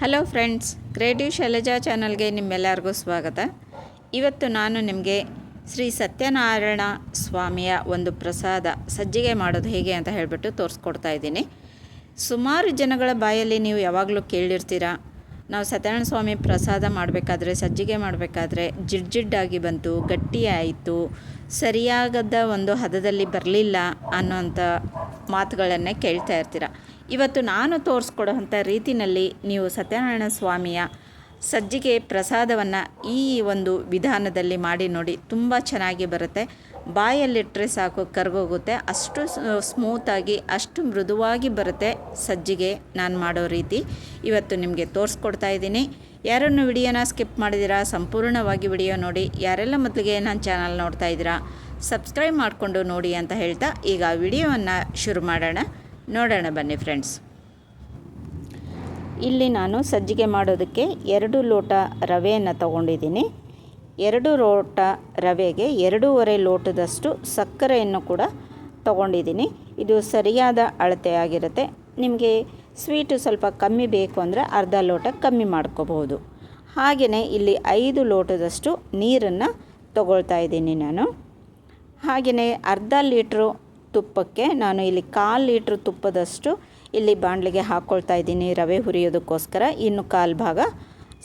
Hello friends creative Shailaja ಚಾನಲ್ಗೆ ನಿಮ್ಮೆಲ್ಲರಿಗೂ ಸ್ವಾಗತ. ಇವತ್ತು ನಾನು ನಿಮಗೆ ಶ್ರೀ ಸತ್ಯನಾರಾಯಣ ಸ್ವಾಮಿಯ ಒಂದು ಪ್ರಸಾದ ಸಜ್ಜಿಗೆ ಮಾಡೋದು ಹೇಗೆ ಅಂತ ಹೇಳಿಬಿಟ್ಟು ತೋರಿಸ್ಕೊಡ್ತಾ ಇದ್ದೀನಿ. ಸುಮಾರು ಜನಗಳ ಬಾಯಲ್ಲಿ ನೀವು ಯಾವಾಗಲೂ ಕೇಳಿರ್ತೀರ, ನಾವು ಸತ್ಯನಾರಾಯಣ ಸ್ವಾಮಿ ಪ್ರಸಾದ ಮಾಡಬೇಕಾದ್ರೆ, ಸಜ್ಜಿಗೆ ಮಾಡಬೇಕಾದ್ರೆ ಜಿಡ್ ಜಿಡ್ಡಾಗಿ ಬಂತು, ಗಟ್ಟಿಯಾಯಿತು, ಸರಿಯಾಗದ ಒಂದು ಹದದಲ್ಲಿ ಬರಲಿಲ್ಲ ಅನ್ನೋಂಥ ಮಾತುಗಳನ್ನೇ ಕೇಳ್ತಾ ಇರ್ತೀರ. ಇವತ್ತು ನಾನು ತೋರಿಸ್ಕೊಡೋಂಥ ರೀತಿಯಲ್ಲಿ ನೀವು ಸತ್ಯನಾರಾಯಣ ಸ್ವಾಮಿಯ ಸಜ್ಜಿಗೆ ಪ್ರಸಾದವನ್ನು ಈ ಒಂದು ವಿಧಾನದಲ್ಲಿ ಮಾಡಿ ನೋಡಿ, ತುಂಬ ಚೆನ್ನಾಗಿ ಬರುತ್ತೆ. ಬಾಯಲ್ಲಿಟ್ಟರೆ ಸಾಕು, ಕರ್ಗೋಗುತ್ತೆ. ಅಷ್ಟು ಸ್ಮೂತಾಗಿ, ಅಷ್ಟು ಮೃದುವಾಗಿ ಬರುತ್ತೆ ಸಜ್ಜಿಗೆ ನಾನು ಮಾಡೋ ರೀತಿ. ಇವತ್ತು ನಿಮಗೆ ತೋರಿಸ್ಕೊಡ್ತಾ ಇದ್ದೀನಿ. ಯಾರನ್ನು ವಿಡಿಯೋನ ಸ್ಕಿಪ್ ಮಾಡಿದಿರಾ ಸಂಪೂರ್ಣವಾಗಿ ವಿಡಿಯೋ ನೋಡಿ. ಯಾರೆಲ್ಲ ಮೊದಲಿಗೆ ನನ್ನ ಚಾನಲ್ ನೋಡ್ತಾ ಇದ್ದೀರಾ, ಸಬ್ಸ್ಕ್ರೈಬ್ ಮಾಡಿಕೊಂಡು ನೋಡಿ ಅಂತ ಹೇಳ್ತಾ ಈಗ ವಿಡಿಯೋವನ್ನು ಶುರು ಮಾಡೋಣ. ನೋಡೋಣ ಬನ್ನಿ ಫ್ರೆಂಡ್ಸ್. ಇಲ್ಲಿ ನಾನು ಸಜ್ಜಿಗೆ ಮಾಡೋದಕ್ಕೆ ಎರಡು ಲೋಟ ರವೆಯನ್ನು ತಗೊಂಡಿದ್ದೀನಿ. ಎರಡು ಲೋಟ ರವೆಗೆ ಎರಡೂವರೆ ಲೋಟದಷ್ಟು ಸಕ್ಕರೆಯನ್ನು ಕೂಡ ತಗೊಂಡಿದ್ದೀನಿ. ಇದು ಸರಿಯಾದ ಅಳತೆ ಆಗಿರುತ್ತೆ. ನಿಮಗೆ ಸ್ವೀಟು ಸ್ವಲ್ಪ ಕಮ್ಮಿ ಬೇಕು ಅಂದರೆ ಅರ್ಧ ಲೋಟ ಕಮ್ಮಿ ಮಾಡ್ಕೋಬಹುದು. ಹಾಗೆಯೇ ಇಲ್ಲಿ ಐದು ಲೋಟದಷ್ಟು ನೀರನ್ನು ತಗೊಳ್ತಾ ಇದ್ದೀನಿ ನಾನು. ಹಾಗೆಯೇ ಅರ್ಧ ಲೀಟ್ರು ತುಪ್ಪಕ್ಕೆ ನಾನು ಇಲ್ಲಿ ಕಾಲು ಲೀಟ್ರ್ ತುಪ್ಪದಷ್ಟು ಇಲ್ಲಿ ಬಾಣಲಿಗೆ ಹಾಕ್ಕೊಳ್ತಾ ಇದ್ದೀನಿ, ರವೆ ಹುರಿಯೋದಕ್ಕೋಸ್ಕರ. ಇನ್ನು ಕಾಲು ಭಾಗ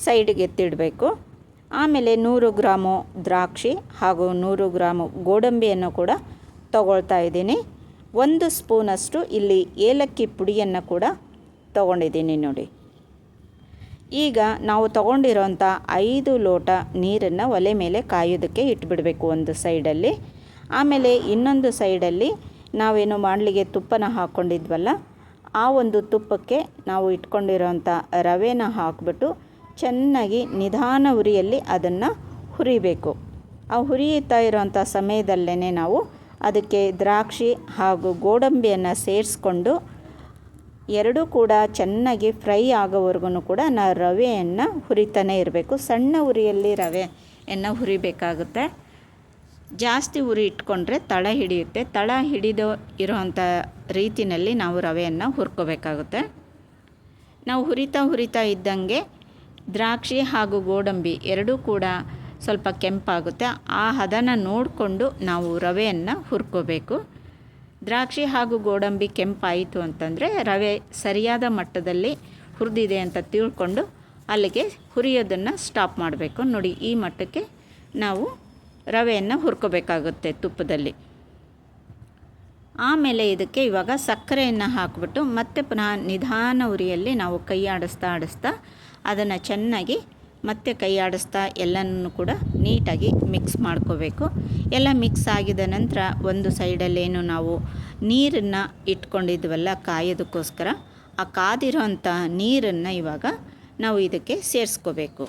ಸೈಡ್ಗೆ ಎತ್ತಿಡಬೇಕು. ಆಮೇಲೆ ನೂರು ಗ್ರಾಮು ದ್ರಾಕ್ಷಿ ಹಾಗೂ ನೂರು ಗ್ರಾಮು ಗೋಡಂಬಿಯನ್ನು ಕೂಡ ತಗೊಳ್ತಾ ಇದ್ದೀನಿ. ಒಂದು ಸ್ಪೂನಷ್ಟು ಇಲ್ಲಿ ಏಲಕ್ಕಿ ಪುಡಿಯನ್ನು ಕೂಡ ತಗೊಂಡಿದ್ದೀನಿ ನೋಡಿ. ಈಗ ನಾವು ತಗೊಂಡಿರೋಂಥ ಐದು ಲೋಟ ನೀರನ್ನು ಒಲೆ ಮೇಲೆ ಕಾಯೋದಕ್ಕೆ ಇಟ್ಬಿಡಬೇಕು ಒಂದು ಸೈಡಲ್ಲಿ. ಆಮೇಲೆ ಇನ್ನೊಂದು ಸೈಡಲ್ಲಿ ನಾವೇನು ಮಾಡಲಿಗೆ ತುಪ್ಪನ ಹಾಕ್ಕೊಂಡಿದ್ವಲ್ಲ, ಆ ಒಂದು ತುಪ್ಪಕ್ಕೆ ನಾವು ಇಟ್ಕೊಂಡಿರೋಂಥ ರವೆನ ಹಾಕಿಬಿಟ್ಟು ಚೆನ್ನಾಗಿ ನಿಧಾನ ಉರಿಯಲ್ಲಿ ಅದನ್ನು ಹುರಿಬೇಕು. ಆ ಹುರಿಯುತ್ತಾ ಇರೋವಂಥ ಸಮಯದಲ್ಲೇ ನಾವು ಅದಕ್ಕೆ ದ್ರಾಕ್ಷಿ ಹಾಗೂ ಗೋಡಂಬಿಯನ್ನು ಸೇರಿಸ್ಕೊಂಡು ಎರಡೂ ಕೂಡ ಚೆನ್ನಾಗಿ ಫ್ರೈ ಆಗೋವರೆಗೂ ಕೂಡ ನಾ ರವೆಯನ್ನು ಹುರಿತಾನೆ ಇರಬೇಕು. ಸಣ್ಣ ಉರಿಯಲ್ಲಿ ರವೆಯನ್ನು ಹುರಿಬೇಕಾಗುತ್ತೆ. ಜಾಸ್ತಿ ಉರಿ ಇಟ್ಕೊಂಡ್ರೆ ತಳ ಹಿಡಿಯುತ್ತೆ. ತಳ ಹಿಡಿದು ಇರೋವಂಥ ರೀತಿಯಲ್ಲಿ ನಾವು ರವೆಯನ್ನು ಹುರ್ಕೋಬೇಕಾಗುತ್ತೆ. ನಾವು ಹುರಿತಾ ಹುರಿತಾ ಇದ್ದಂಗೆ ದ್ರಾಕ್ಷಿ ಹಾಗೂ ಗೋಡಂಬಿ ಎರಡೂ ಕೂಡ ಸ್ವಲ್ಪ ಕೆಂಪಾಗುತ್ತೆ. ಆ ಹದನ ನೋಡಿಕೊಂಡು ನಾವು ರವೆಯನ್ನು ಹುರ್ಕೋಬೇಕು. ದ್ರಾಕ್ಷಿ ಹಾಗೂ ಗೋಡಂಬಿ ಕೆಂಪಾಯಿತು ಅಂತಂದರೆ ರವೆ ಸರಿಯಾದ ಮಟ್ಟದಲ್ಲಿ ಹುರಿದಿದೆ ಅಂತ ತಿಳ್ಕೊಂಡು ಅಲ್ಲಿಗೆ ಹುರಿಯೋದನ್ನು ಸ್ಟಾಪ್ ಮಾಡಬೇಕು. ನೋಡಿ, ಈ ಮಟ್ಟಕ್ಕೆ ನಾವು ರವೆಯನ್ನು ಹುರ್ಕೋಬೇಕಾಗುತ್ತೆ ತುಪ್ಪದಲ್ಲಿ. ಆಮೇಲೆ ಇದಕ್ಕೆ ಇವಾಗ ಸಕ್ಕರೆಯನ್ನು ಹಾಕಿಬಿಟ್ಟು ಮತ್ತೆ ಪುನಃ ನಿಧಾನ ಉರಿಯಲ್ಲಿ ನಾವು ಕೈ ಆಡಿಸ್ತಾ ಆಡಿಸ್ತಾ ಅದನ್ನು ಚೆನ್ನಾಗಿ ಮತ್ತೆ ಕೈ ಆಡಿಸ್ತಾ ಎಲ್ಲನೂ ಕೂಡ ನೀಟಾಗಿ ಮಿಕ್ಸ್ ಮಾಡ್ಕೋಬೇಕು. ಎಲ್ಲ ಮಿಕ್ಸ್ ಆಗಿದ ನಂತರ ಒಂದು ಸೈಡಲ್ಲೇನು ನಾವು ನೀರನ್ನು ಇಟ್ಕೊಂಡಿದ್ವಲ್ಲ ಕಾಯೋದಕ್ಕೋಸ್ಕರ, ಆ ಕಾದಿರೋಂಥ ನೀರನ್ನು ಇವಾಗ ನಾವು ಇದಕ್ಕೆ ಸೇರಿಸ್ಕೋಬೇಕು.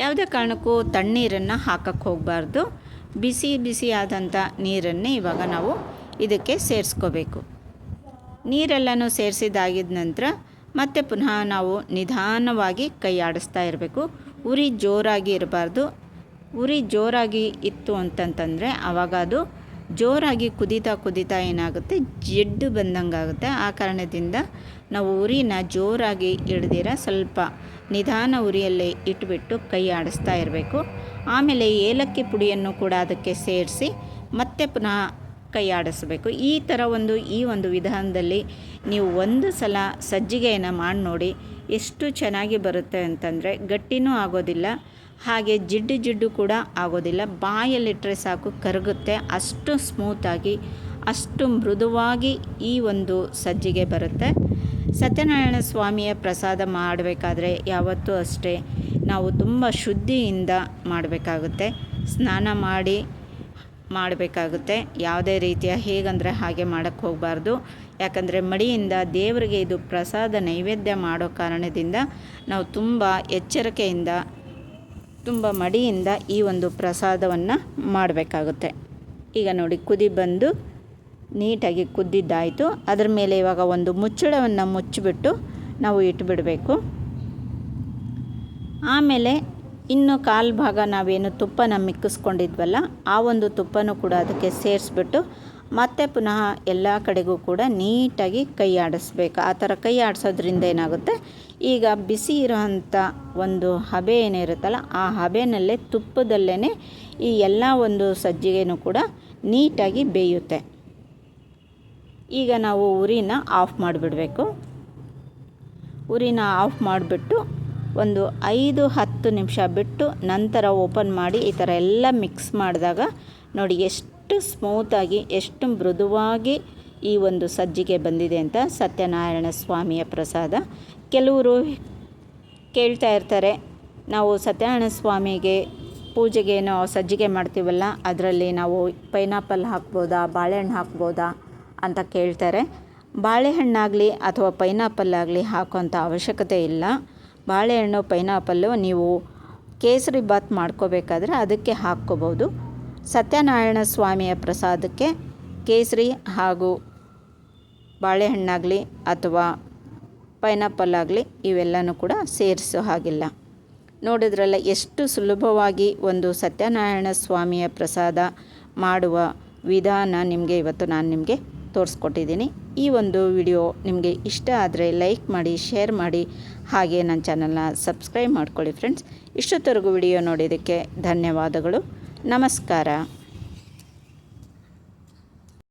ಯಾವುದೇ ಕಾರಣಕ್ಕೂ ತಣ್ಣೀರನ್ನು ಹಾಕಕ್ಕೆ ಹೋಗಬಾರ್ದು. ಬಿಸಿ ಬಿಸಿ ಆದಂಥ ನೀರನ್ನೇ ಇವಾಗ ನಾವು ಇದಕ್ಕೆ ಸೇರಿಸ್ಕೋಬೇಕು. ನೀರೆಲ್ಲನೂ ಸೇರಿಸಿದಾಗಿದ ನಂತರ ಮತ್ತೆ ಪುನಃ ನಾವು ನಿಧಾನವಾಗಿ ಕೈ ಆಡಿಸ್ತಾ ಇರಬೇಕು. ಉರಿ ಜೋರಾಗಿ ಇರಬಾರ್ದು. ಉರಿ ಜೋರಾಗಿ ಇತ್ತು ಅಂತಂತಂದರೆ ಆವಾಗ ಅದು ಜೋರಾಗಿ ಕುದೀತಾ ಕುದೀತಾ ಏನಾಗುತ್ತೆ? ಜಿಡ್ಡು ಬಂದಂಗೆ ಆಗುತ್ತೆ ಆ ಕಾರಣದಿಂದ ನಾವು ಉರಿನ ಜೋರಾಗಿ ಹಿಡ್ದಿರ ಸ್ವಲ್ಪ ನಿಧಾನ ಉರಿಯಲ್ಲೇ ಇಟ್ಬಿಟ್ಟು ಕೈ ಆಡಿಸ್ತಾ ಇರಬೇಕು. ಆಮೇಲೆ ಏಲಕ್ಕಿ ಪುಡಿಯನ್ನು ಕೂಡ ಅದಕ್ಕೆ ಸೇರಿಸಿ ಮತ್ತೆ ಪುನಃ ಕೈ ಆಡಿಸ್ಬೇಕು. ಈ ಥರ ಒಂದು, ಈ ಒಂದು ವಿಧಾನದಲ್ಲಿ ನೀವು ಒಂದು ಸಲ ಸಜ್ಜಿಗೆಯನ್ನು ಮಾಡಿ ನೋಡಿ ಎಷ್ಟು ಚೆನ್ನಾಗಿ ಬರುತ್ತೆ ಅಂತಂದರೆ ಗಟ್ಟಿನೂ ಆಗೋದಿಲ್ಲ, ಹಾಗೆ ಜಿಡ್ಡು ಜಿಡ್ಡು ಕೂಡ ಆಗೋದಿಲ್ಲ. ಬಾಯಲ್ಲಿಟ್ಟರೆ ಸಾಕು, ಕರಗುತ್ತೆ, ಅಷ್ಟು ಸ್ಮೂತಾಗಿ ಅಷ್ಟು ಮೃದುವಾಗಿ ಈ ಒಂದು ಸಜ್ಜಿಗೆ ಬರುತ್ತೆ. ಸತ್ಯನಾರಾಯಣ ಸ್ವಾಮಿಯ ಪ್ರಸಾದ ಮಾಡಬೇಕಾದ್ರೆ ಯಾವತ್ತೂ ಅಷ್ಟೇ ನಾವು ತುಂಬ ಶುದ್ಧಿಯಿಂದ ಮಾಡಬೇಕಾಗುತ್ತೆ. ಸ್ನಾನ ಮಾಡಿ ಮಾಡಬೇಕಾಗುತ್ತೆ. ಯಾವುದೇ ರೀತಿಯ ಹೇಗಂದರೆ ಹಾಗೆ ಮಾಡೋಕ್ಕೆ ಹೋಗಬಾರ್ದು. ಯಾಕಂದರೆ ಮಡಿಯಿಂದ ದೇವರಿಗೆ ಇದು ಪ್ರಸಾದ ನೈವೇದ್ಯ ಮಾಡೋ ಕಾರಣದಿಂದ ನಾವು ತುಂಬ ಎಚ್ಚರಿಕೆಯಿಂದ, ತುಂಬ ಮಡಿಯಿಂದ ಈ ಒಂದು ಪ್ರಸಾದವನ್ನು ಮಾಡಬೇಕಾಗುತ್ತೆ. ಈಗ ನೋಡಿ, ಕುದಿ ಬಂದು ನೀಟಾಗಿ ಕುದ್ದಿದ್ದಾಯಿತು. ಅದರ ಮೇಲೆ ಇವಾಗ ಒಂದು ಮುಚ್ಚಳವನ್ನು ಮುಚ್ಚಿಬಿಟ್ಟು ನಾವು ಇಟ್ಬಿಡಬೇಕು. ಆಮೇಲೆ ಇನ್ನು ಕಾಲು ಭಾಗ ನಾವೇನು ತುಪ್ಪನ ಮಿಕ್ಕಿಸ್ಕೊಂಡಿದ್ವಲ್ಲ, ಆ ಒಂದು ತುಪ್ಪನೂ ಕೂಡ ಅದಕ್ಕೆ ಸೇರಿಸ್ಬಿಟ್ಟು ಮತ್ತೆ ಪುನಃ ಎಲ್ಲ ಕಡೆಗೂ ಕೂಡ ನೀಟಾಗಿ ಕೈ ಆಡಿಸ್ಬೇಕು. ಆ ಥರ ಕೈ ಆಡಿಸೋದ್ರಿಂದ ಏನಾಗುತ್ತೆ? ಈಗ ಬಿಸಿ ಇರೋವಂಥ ಒಂದು ಹಬೆ ಏನಿರುತ್ತಲ್ಲ ಆ ಹಬೆನಲ್ಲೇ ತುಪ್ಪದಲ್ಲೇ ಈ ಎಲ್ಲ ಒಂದು ಸಜ್ಜಿಗೆನೂ ಕೂಡ ನೀಟಾಗಿ ಬೇಯುತ್ತೆ. ಈಗ ನಾವು ಉರಿನ ಆಫ್ ಮಾಡಿಬಿಡಬೇಕು. ಉರಿನ ಆಫ್ ಮಾಡಿಬಿಟ್ಟು ಒಂದು ಐದು ಹತ್ತು ನಿಮಿಷ ಬಿಟ್ಟು ನಂತರ ಓಪನ್ ಮಾಡಿ ಈ ಥರ ಎಲ್ಲ ಮಿಕ್ಸ್ ಮಾಡಿದಾಗ ನೋಡಿ ಎಷ್ಟು ಸ್ಮೂತಾಗಿ ಎಷ್ಟು ಮೃದುವಾಗಿ ಈ ಒಂದು ಸಜ್ಜಿಗೆ ಬಂದಿದೆ ಅಂತ ಸತ್ಯನಾರಾಯಣ ಸ್ವಾಮಿಯ ಪ್ರಸಾದ. ಕೆಲವರು ಕೇಳ್ತಾ ಇರ್ತಾರೆ, ನಾವು ಸತ್ಯನಾರಾಯಣ ಸ್ವಾಮಿಗೆ ಪೂಜೆಗೆ ನಾವು ಸಜ್ಜಿಗೆ ಮಾಡ್ತೀವಲ್ಲ, ಅದರಲ್ಲಿ ನಾವು ಪೈನಾಪಲ್ ಹಾಕ್ಬೋದಾ, ಬಾಳೆಹಣ್ಣು ಹಾಕ್ಬೋದಾ? ಅಂತ ಕೇಳ್ತಾರೆ. ಬಾಳೆಹಣ್ಣಾಗಲಿ ಅಥವಾ ಪೈನಾಪಲ್ ಆಗಲಿ ಹಾಕೋಂಥ ಅವಶ್ಯಕತೆ ಇಲ್ಲ. ಬಾಳೆಹಣ್ಣು, ಪೈನಾಪಲ್ಲು ನೀವು ಕೇಸರಿ ಬಾತ್ ಮಾಡ್ಕೋಬೇಕಾದ್ರೆ ಅದಕ್ಕೆ ಹಾಕ್ಕೋಬೋದು. ಸತ್ಯನಾರಾಯಣ ಸ್ವಾಮಿಯ ಪ್ರಸಾದಕ್ಕೆ ಕೇಸರಿ ಹಾಗೂ ಬಾಳೆಹಣ್ಣಾಗಲಿ ಅಥವಾ ಪೈನಾಪಲ್ ಆಗಲಿ ಇವೆಲ್ಲನೂ ಕೂಡ ಸೇರಿಸೋ ಹಾಗಿಲ್ಲ. ನೋಡಿದ್ರಲ್ಲ ಎಷ್ಟು ಸುಲಭವಾಗಿ ಒಂದು ಸತ್ಯನಾರಾಯಣ ಸ್ವಾಮಿಯ ಪ್ರಸಾದ ಮಾಡುವ ವಿಧಾನ ನಿಮಗೆ ಇವತ್ತು ನಾನು ನಿಮಗೆ ತೋರಿಸ್ಕೊಟ್ಟಿದ್ದೀನಿ. ಈ ಒಂದು ವಿಡಿಯೋ ನಿಮಗೆ ಇಷ್ಟ ಆದರೆ ಲೈಕ್ ಮಾಡಿ, ಶೇರ್ ಮಾಡಿ, ಹಾಗೆ ನನ್ನ ಚಾನಲ್ನ ಸಬ್ಸ್ಕ್ರೈಬ್ ಮಾಡ್ಕೊಳ್ಳಿ ಫ್ರೆಂಡ್ಸ್. ಇಷ್ಟೊತ್ತರೆಗೂ ವಿಡಿಯೋ ನೋಡಿದ್ದಕ್ಕೆ ಧನ್ಯವಾದಗಳು. ನಮಸ್ಕಾರ.